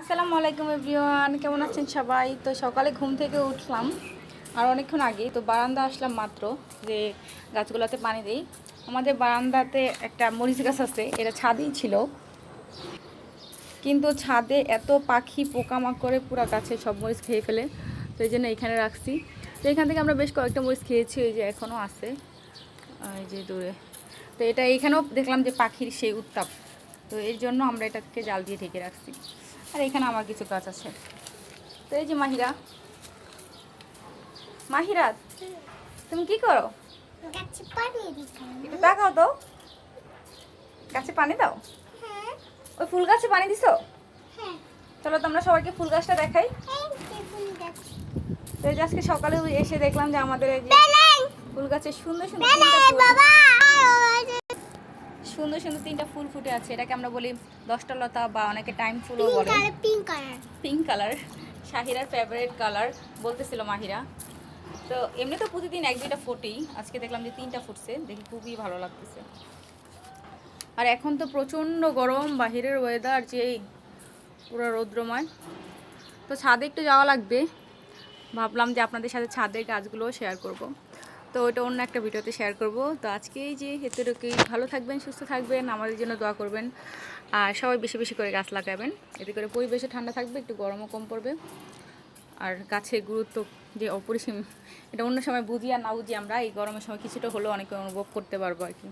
আসসালামু আলাইকুম এভরিওয়ান, কেমন আছেন সবাই? তো সকালে ঘুম থেকে উঠলাম, আর অনেকক্ষণ আগে তো বারান্দা আসলাম মাত্র যে গাছগুলোতে পানি দিই। আমাদের বারান্দাতে একটা মরিচ গাছ আছে, এটা ছাদেই ছিল। কিন্তু ছাদে এত পাখি পোকামাকড়ে পুরো গাছে সব মরিচ খেয়ে ফেলে, তো এই জন্য এখানে রাখছি। তো এখান থেকে আমরা বেশ কয়েকটা মরিচ খেয়েছি ওই যে এখনও আছে। এই যে দূরে। তো এটা এখানেও দেখলাম যে পাখির সেই উত্তাপ। তো এর জন্য আমরা এটাকে জাল দিয়ে ঢেকে রাখছি। আর এখানে আমার কিছু গাছ আছে। তো এই যে মাহিরা। মাহিরা তুমি কি করো? গাছে পানি একটু তাকাও তো। গাছে পানি দাও? হ্যাঁ। ওই ফুল গাছে পানি দিছো? হ্যাঁ। চলো তোমরা সবাইকে ফুল গাছটা দেখাই। তো আজকে সকালে এসে দেখলাম যে আমাদের এই যে ফুল গাছে সুন্দর সুন্দর তিনটা বেলেন ফুল- বাবা সুন্দর সুন্দর তিনটা ফুল ফুটে আছে। এটাকে আমরা বলি দশটা লতা বা অনেকে টাইম ফুলও পিঙ্ক বলে। Colour pink colour pink colour শাহিরার favourite colour বলতেছিল মাহিরা। তো এমনি তো প্রতিদিন এক দুইটা ফোটেই। আজকে দেখলাম যে তিনটা ফুটছে দেখি খুবই ভালো লাগতেছে। আর এখন তো প্রচণ্ড গরম বাহিরের ওয়েদার যে পুরো রৌদ্রময়। তো ছাদে একটু যাওয়া লাগবে। ভাবলাম যে আপনাদের সাথে ছাদের কাজগুলোও শেয়ার করব। তো ওটা অন্য একটা ভিডিওতে শেয়ার করব। তো আজকে এই যে এতটুকুই ভালো থাকবেন, সুস্থ থাকবেন, আমাদের জন্য দোয়া করবেন। আর সবাই বেশি বেশি করে গাছ লাগাবেন। এতে করে পরিবেশও ঠান্ডা থাকবে, একটু গরমও কম পড়বে। আর গাছের গুরুত্ব যে অপরিসীম, এটা অন্য সময় বুঝি আর না বুঝি আমরা, এই গরমের সময় কিছুটা হলেও অনেকে অনুভব করতে পারব আর কি।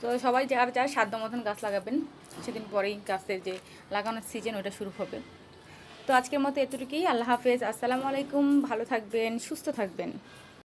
তো সবাই যার যার সাধ্য মতন গাছ লাগাবেন, সেদিন পরেই গাছের যে লাগানোর সিজন ওটা শুরু হবে। তো আজকের মতো এতটুকুই, আল্লাহ হাফেজ, আসসালামু আলাইকুম, ভালো থাকবেন, সুস্থ থাকবেন।